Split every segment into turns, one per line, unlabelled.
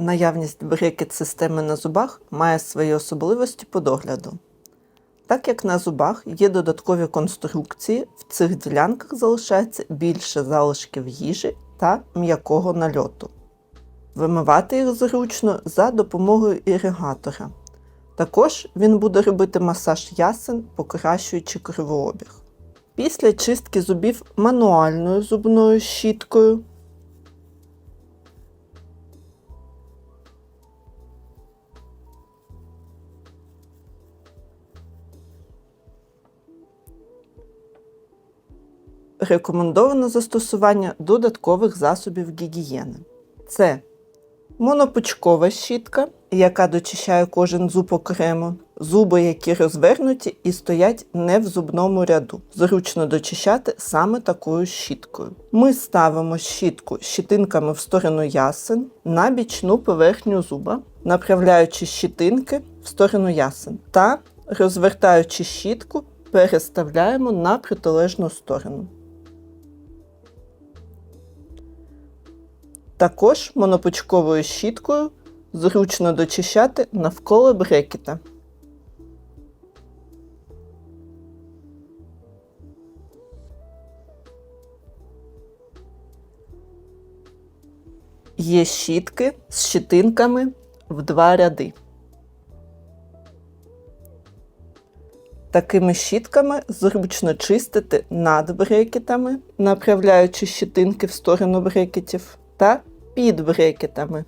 Наявність брекет-системи на зубах має свої особливості по догляду. Так як на зубах є додаткові конструкції, в цих ділянках залишається більше залишків їжі та м'якого нальоту. Вимивати їх зручно за допомогою іригатора. Також він буде робити масаж ясен, покращуючи кровообіг. Після чистки зубів мануальною зубною щіткою рекомендовано застосування додаткових засобів гігієни. Це монопучкова щітка, яка дочищає кожен зуб окремо, зуби, які розвернуті і стоять не в зубному ряду. Зручно дочищати саме такою щіткою. Ми ставимо щітку щитинками в сторону ясен на бічну поверхню зуба, направляючи щитинки в сторону ясен та розвертаючи щітку, переставляємо на протилежну сторону. Також монопучковою щіткою зручно дочищати навколо брекета. Є щітки з щитинками в два ряди. Такими щітками зручно чистити над брекетами, направляючи щитинки в сторону брекетів та під брекетами.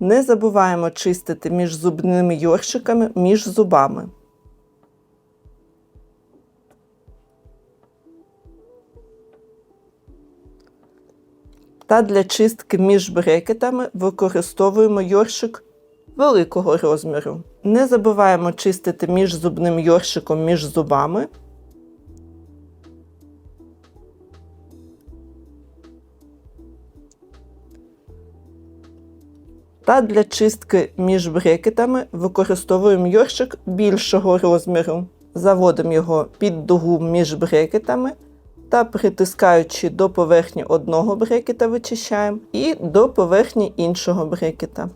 Не забуваємо чистити між зубними йоршиками між зубами. Та для чистки між брекетами використовуємо йоршик великого розміру. Не забуваємо чистити між зубним йоршиком між зубами. Та для чистки між брекетами використовуємо йоршик більшого розміру. Заводимо його під дугу між брекетами та притискаючи до поверхні одного брекета вичищаємо і до поверхні іншого брекета.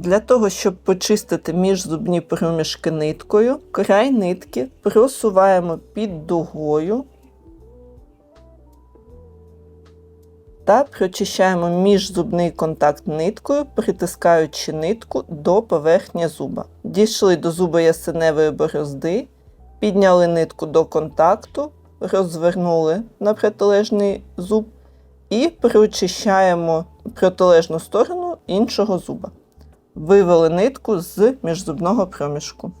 Для того, щоб почистити міжзубні проміжки ниткою, край нитки просуваємо під дугою та прочищаємо міжзубний контакт ниткою, притискаючи нитку до поверхні зуба. Дійшли до зуба ясеневої борозди, підняли нитку до контакту, розвернули на протилежний зуб і прочищаємо протилежну сторону іншого зуба. Вивели нитку з міжзубного проміжку.